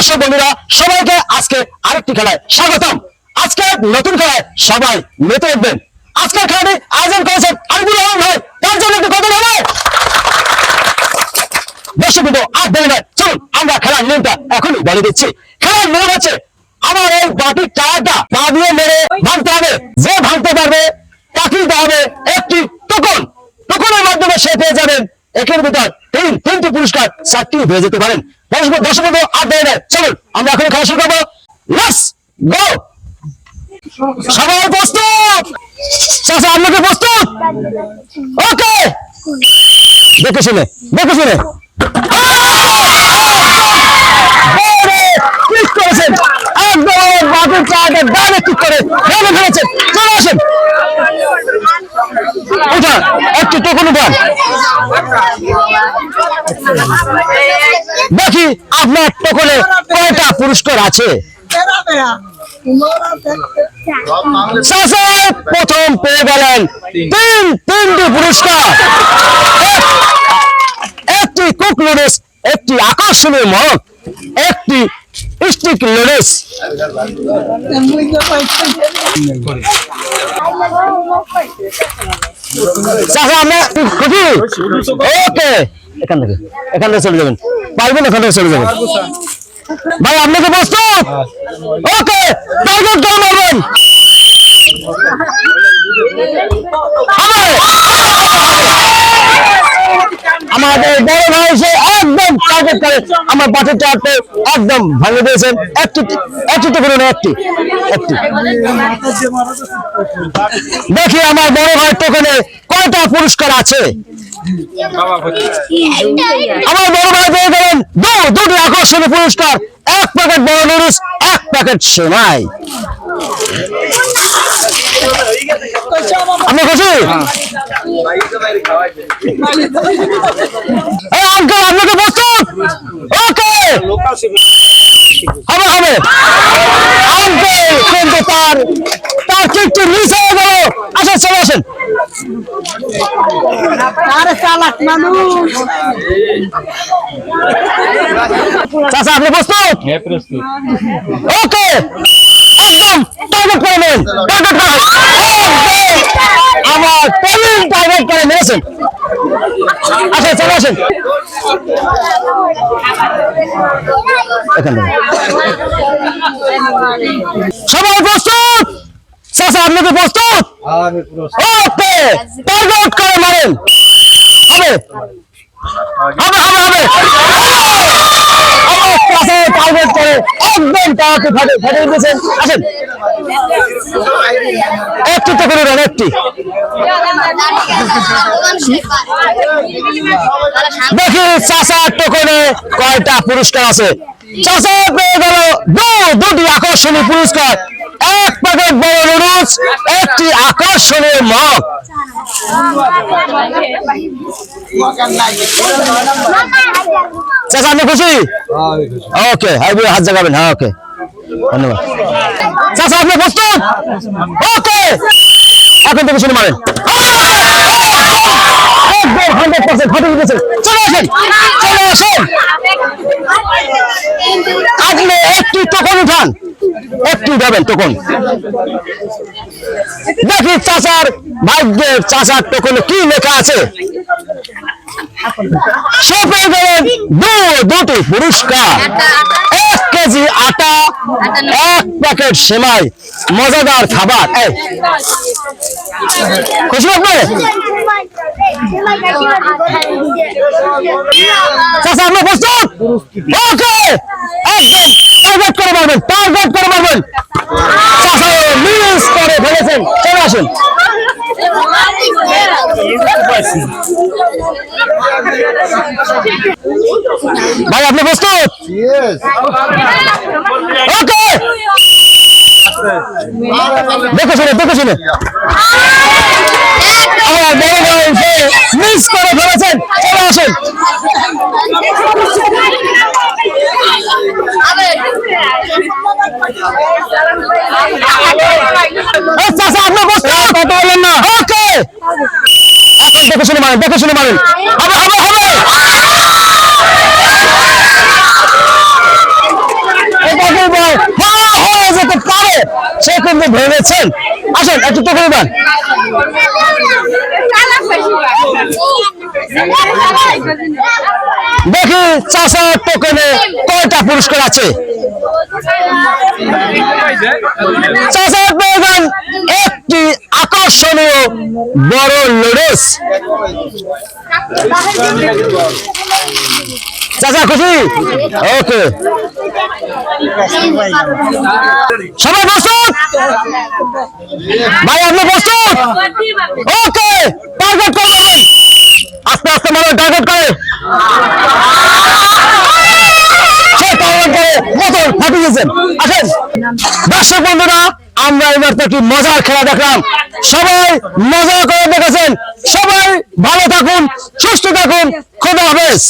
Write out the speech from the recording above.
দর্শক বন্ধুরা, সবাইকে আজকে আরেকটি খেলায় স্বাগতম। আজকে নতুন খেলায় সবাই মেতে উঠবেন। আজকের খেলাটি আয়োজন করেছেন রহমান ভাই। তার জন্য কথা হবে দর্শক আর দেরি নয়। চলুন, আমরা খেলার নিয়মটা এখনই বলে দিচ্ছি। খেলার নিয়ম হচ্ছে, আমার এই বাটির টায়ারটা পা দিয়ে মেরে ভাঙতে হবে। যে ভাঙতে পারবে তাকে দিতে হবে একটি টোকন। টোকনের মাধ্যমে সে পেয়ে যাবেন একের ভিতর তিন তিনটি চারটি হয়ে যেতে পারেন। দর্শক বন্ধু আর দেরি নয় চলুন, আমরা এখন খেলা শুরু করব। সবাই প্রস্তুত! চাচা, আপনাকে প্রস্তুত? ওকে! দেখে শুনে দেখে শুনে। একটু টোকন উঠান। দেখি আপনার টোকনে কয়টা পুরস্কার আছে? প্রথম পেয়ে গেলেন তিন তিনটি পুরস্কার। একটি কুক নুডলস, একটি আকর্ষণীয় মগ একটি স্টিক নুডলস। ওকে। এখান থেকে চলে যাবেন। এখান থেকে চলে যাবেন। ভাই আপনাকে প্রস্তুত? ওকে, টার্গেট করে মারবেন। আমাদের বড় ভাই, সে একদম টার্গেট করে আমার বাটের চারটে একদম ভাঙে দিয়েছেন। একটি একটি তো করুন একটি একটি। দেখি আমার বড় ভাই টোকেনে কয়টা পুরস্কার আছে? আমার বড় দু, দুটি আকর্ষণীয় পুরস্কার। এক প্যাকেট বড় নুডলস, এক প্যাকেট সেমাই। আপনি খুশি? আঙ্কেল আপনাকে প্রস্তুত? ওকে! হবে হবে। আঙ্কেল কিন্তু তার তার কিকটি মিস হয়ে গেল। আসেন, চলে আসেন। আরে চালাক মানুষ চাচা আপনি প্রস্তুত? হ্যাঁ প্রস্তুত। ওকে একদম টার্গেট করে নেন টার্গেট করে আমার টেবিল টার্গেট করে নিয়েছেন। আসেন চলে আসেন। সবাই প্রস্তুত? চাচা আপনি কি প্রস্তুত? ওকে টার্গেট করে মারেন। হবে। হবে হবে হবে। আমার টার্গেট করে একদম টাওয়ারটি ফাটে ফাটিয়ে দিয়েছেন। আসেন। একটি তো করে দেন একটি। দেখি চাষার টোকনে কয়টা পুরস্কার আছে। চাষা পেয়ে গেল দু দুটি আকর্ষণীয় পুরস্কার। এক প্যাকেট বড় নুডলস, একটি আকর্ষণীয় মগ। চাচা, আপনি খুশি? ওকে হাই হাত জাগাবেন। হ্যাঁ ওকে ধন্যবাদ। চাচা, আপনি প্রস্তুত? ওকে এখন থেকে শুনে মারেন। একদম হান্ড্রেড পার্সেন্ট দিয়েছেন চলে আসেন চলে আসেন। একটি তখন উঠান। একটু দেবেন টোকন দেখি চাচার ভাগ্যের চাচার টোকনে কি লেখা আছে। দু এক কেজি আটা, এক প্যাকেট মজাদার খাবার। খুশি আপনি? চাচা, আপনি প্রস্তুত? টার্গেট করে মারবেন, টার্গেট করে মারবেন। মিস করে ফেলেছেন। চলে আসুন। ভাই, আপনি প্রস্তুত? ওকে। দেখে শুনে দেখে শুনে। মিস করে ফেলেছেন। পারবেন না। ওকে। দেখে শুনে মারেন দেখে শুনে মারেন। হবে। হবে হবে দেখি চাষা টোকেনে কয়টা পুরস্কার আছে? চাষা পেয়ে এক একটি আকর্ষণীয় বড় লোডেস। চাচা, খুশি? ওকে। সবাই প্রস্তুত? ভাই, আপনি প্রস্তুত? ওকে টার্গেট করে আস্তে আস্তে মানুষ টার্গেট করে। আসেন। দর্শক বন্ধুরা আমরা এবার তো একটি মজার খেলা দেখলাম। সবাই মজা করে দেখেছেন। সবাই ভালো থাকুন, সুস্থ থাকুন। খোদা হাফেজ।